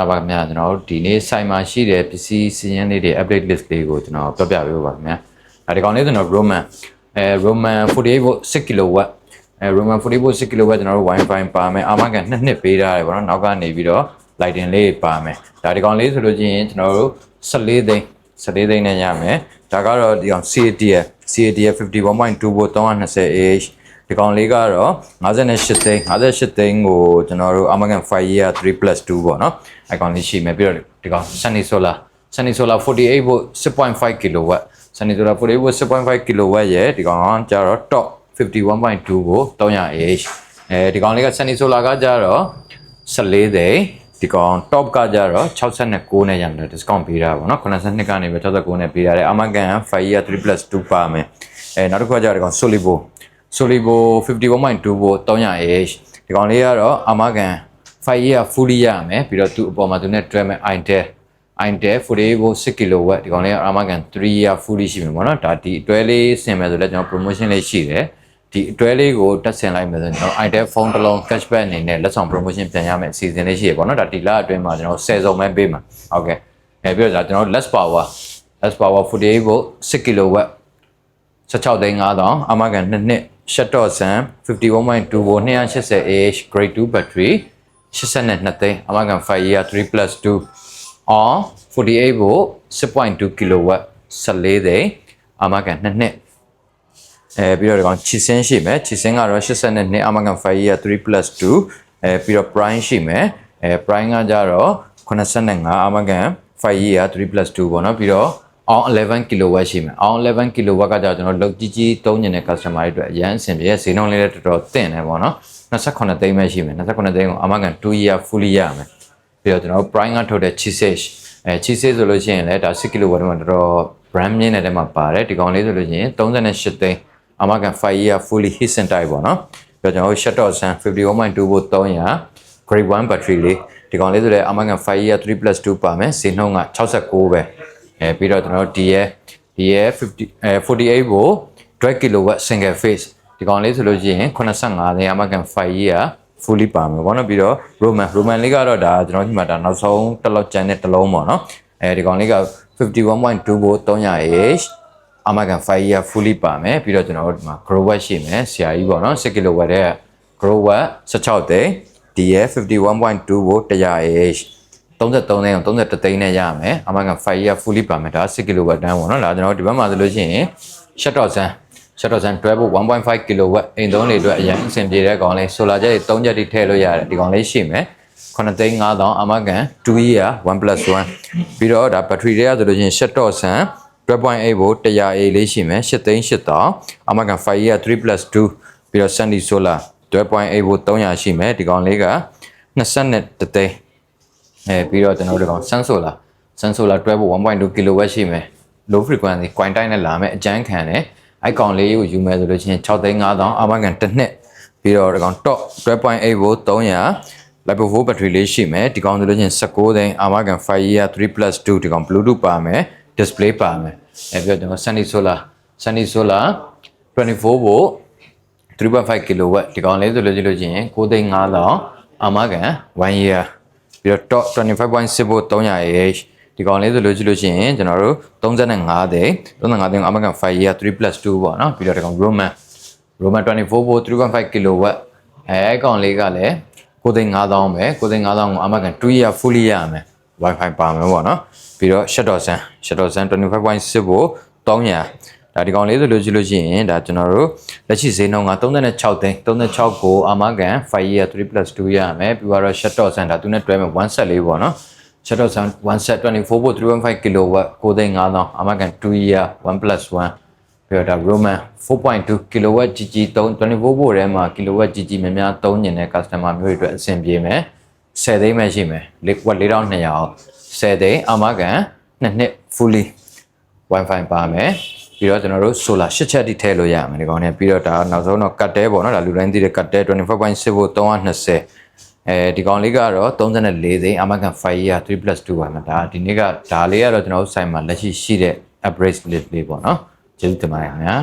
လာပါခင်ဗျာကျွန်တော်တို့ဒီနေ့ site မှာရှိတဲ့ပစ္စည်းစီးရင်လေးတွေ update list လေးကိုကျွန်တော်ပြောပြပေးပါခင်ဗျာအဲဒီကောင်လေးကျွန်တော် Roman အဲ Roman 48 volt 6 kW အဲ Roman 48 volt 6 kW ကျွန်တော်တို့ Wi-Fi ပါမယ်အာမခံနှစ်နှစ်ပေးထားတယ်ပေါ့နော်နောက်ကနေပြီးတော့ lighting လေးပါမယ်ဒါဒီကောင်လေးဆိုလို့ချင်းကျွန်တော်တို့14သိန်း14သိန်းနဲ့ရမယ်ဒါကတော့ဒီကောင် CATF CATF 51.2 volt 320 ah ဒီကောင်လေးကတော့58သိန်း58သိန်းကိုကျွန်တော်တို့ American 5 year 3 plus 2ပေါ့နော်အဲကောင်လေးရှိမယ်ပြီးတော့ဒီကောင် Sunny Solar Sunny Solar 48 volt 6.5 kW Sunny Solar 48 volt 6.5 kW ရဲ့ဒီကောင်ကကျတော့ top 51.2ကို 300h အဲဒီကောင်လေးက Sunny Solar ကကျတော့14သိန်းဒီကောင် top ကကြတော့69နဲ့ရမယ် discount ပေးတာပေါ့နော်82ကနေပဲ69နဲ့ပေးရတယ် American 5 year 3 plus 2ပါမယ်အဲနောက်တစ်ခုကကြတော့ဒီကောင် Solibo Solibo 51.2 volt 300h ဒီကောင်လေးကတော့အာမခံ5 year fully ရမယ်ပြီးတော့သူ့အပေါ်မှာသူနဲ့တွဲမဲ့ Intel Intel 48 volt 6 kW ဒီကောင်လေးကအာမခံ3 year fully ရှိမယ်ပေါ့နော်ဒါဒီအတွဲလေးဆင်မယ်ဆိုလည်းကျွန်တော် promotion လေးရှိတယ်ဒီအတွဲလေးကိုတက်ဆင်လိုက်မယ်ဆိုရင်ကျွန်တော် Intel phone တစ်လုံး cashback အနေနဲ့လက်ဆောင် promotion ပြန်ရမယ်အစီအစဉ်လေးရှိရပေါ့နော်ဒါဒီလအတွင်းမှာကျွန်တော်10စုံပဲပေးမှာဟုတ်ကဲ့အဲပြီးတော့ဒါကျွန်တော် less power less power 48 volt 6 kW 16သိန်း5000အမကန်2နှစ် shutdown sun 51.2 volt 280ah grade 2 battery 82သိန်းအမကန်5 year 3 plus 2 on 48 volt 6.2 kW 14သိန်းအမကန်2နှစ်အဲပြီးတော့ဒီကောင်ချီစင်းရှိမယ်ချီစင်းကတော့82နှစ်အမကန်5 year 3 plus 2အဲပြီးတော့ prime ရှိမယ်အဲ prime ကကြတော့85အမကန်5 year 3 plus 2ပေါ့နော်ပြီးတော့ အောင်11 kW ရှိမယ်အောင်11 kW ကကြာကျွန်တော်လောက်ကြီးကြီးသုံးနေတဲ့ customer တွေအတွက်အရန်အဆင်ပြေဈေးနှုန်းလေးလည်းတော်တော်တင့်တယ်ပေါ့နော်28သိန်းပဲရှိမယ်28သိန်းကိုအမကန်2 year fully ရမယ်ပြီးတော့ကျွန်တော် prime ကထုတ်တဲ့ cheesage အဲ cheesage ဆိုလို့ရှိရင်လည်းဒါ6 kW မှာတော်တော် brand မြင့်တဲ့ထဲမှာပါတယ်ဒီကောင်လေးဆိုလို့ရှိရင်38သိန်းအမကန်5 year fully heat sink type ပေါ့နော်ပြီးတော့ကျွန်တော် shutdown sun 51.2 volt 300 grade 1 battery လေးဒီကောင်လေးဆိုလည်းအမကန်5 year 3 plus 2ပါမယ်ဈေးနှုန်းက69ပဲ အဲပြီးတော့ကျွန်တော်တို့ဒီရဲ့ဒီရဲ့50အဲ48ကို12 kW single phase ဒီကောင်လေးဆိုလို့ရှိရင်85သိန်းအမကန်5 year fully ပါမယ်ပေါ့နော်ပြီးတော့ Roman Roman လေးကတော့ဒါကျွန်တော်ဒီမှာဒါနောက်ဆုံးတစ်လောက်ကျန်တဲ့တစ်လုံးပေါ့နော်အဲဒီကောင်လေးက51.2ကို 300h အမကန်5 year fully ပါမယ်ပြီးတော့ကျွန်တော်တို့ဒီမှာ grow watt ရှိမယ်ဆရာကြီးပေါ့နော်6 kW တဲ့ grow watt 16သိန်းဒီရဲ့51.2ကို 100h 33သိန်းအောင်33သိန်းနဲ့ရမယ်အမကန်5 year fully ပါမယ်ဒါ6 kW တန်းပေါ့နော်ဒါကျွန်တော်ဒီဘက်မှာဆိုလို့ရှိရင် shutdown sun shutdown sun 12 volt 1.5 kW အိမ်သုံးတွေအတွက်အရင်အဆင်ပြေတဲ့ကောင်လေး solar jet တွေ3ချက်ထိထည့်လို့ရတယ်ဒီကောင်လေးရှိမယ်9သိန်း5000အမကန်2 year 1 plus 1ပြီးတော့ဒါ battery တွေကဆိုလို့ရှိရင် shutdown sun 12.8 volt 100A လေးရှိမယ်8သိန်း8000အမကန်5 year 3 plus 2ပြီးတော့ Sunny solar 12.8 volt 300ရှိမယ်ဒီကောင်လေးက22သိန်း အဲပြီးတော့ကျွန်တော်တို့ကောင် Sun solar Sun solar 12 volt 1.2 kW ရှိမယ် low frequency coin တိုင်းနဲ့လာမယ်အကျန်းခံတယ်အိုက်ကောင်လေးကိုယူမယ်ဆိုလို့ချင်း6သိန်း5000အမကန်တစ်နှစ်ပြီးတော့ဒီကောင် top 12.8 volt 300 Lipo 4 battery လေးရှိမယ်ဒီကောင်ဆိုလို့ချင်း19သိန်းအာမကန်5 year 3 plus 2ဒီကောင် bluetooth ပါမယ် display ပါမယ်အဲပြီးတော့ကျွန်တော် Sunny Solar Sunny Solar 24 volt 3.5 kW ဒီကောင်လေးဆိုလို့ကြည့်လို့ချင်း9သိန်း5000အာမကန်1 year ပြီးတော့ top 25.6 volt 300h ဒီကောင်လေးဆိုလို့ကြည့်လို့ရှိရင်ကျွန်တော်တို့35သိန်း35သိန်းကိုအမကန်5 year 3 plus 2ပေါ့နော်ပြီးတော့ဒီကောင် Roman Roman 24 volt 3.5 kW အဲကောင်လေးကလည်း9သိန်း5000ပဲ9သိန်း5000ကိုအမကန်2 year fully ရမယ် Wi-Fi ပါမယ်ပေါ့နော်ပြီးတော့ Shadow Sun Shadow Sun 25.6 volt 300 ဒါဒီကောင်လေးဆိုလို့ကြည့်လို့ရှိရင်ဒါကျွန်တော်တို့လက်ရှိဈေးနှုန်းက36သိန်း36ကိုအမကန်5 year 3 plus 2ရမယ်ပြီးတော့ Shadow Sun ဒါသူနဲ့တွဲမယ်1 set လေးပေါ့နော် Shadow Sun 1 set 24 volt 3.5 kW 9သိန်း5000အမကန်2 year 1 plus 1ပြီးတော့ဒါ Roman 4.2 kW GG 3 24 volt ထဲမှာ kW GG များများသုံးညင်တဲ့ customer မျိုးတွေအတွက်အဆင်ပြေမယ်10သိန်းပဲရှိမယ် liquid 4200အောင်10သိန်းအမကန်2နှစ် fully wifi ပါမယ် ပြီးတော့ကျွန်တော်တို့ solar 8ချက်တိထည့်လို့ရမယ်ဒီကောင်နဲ့ပြီးတော့ဒါနောက်ဆုံးတော့ cut တဲပေါ့နော်ဒါလူတိုင်းသိတဲ့ cut တဲ25.6 volt 320အဲဒီကောင်လေးကတော့34သိန်းအမကန်5 year 3 plus 2ပါမှာဒါဒီနေ့ကဒါလေးကတော့ကျွန်တော်တို့ site မှာလက်ရှိရှိတဲ့ average list လေးပေါ့နော်ကျေးဇူးတင်ပါတယ်ခင်ဗျာ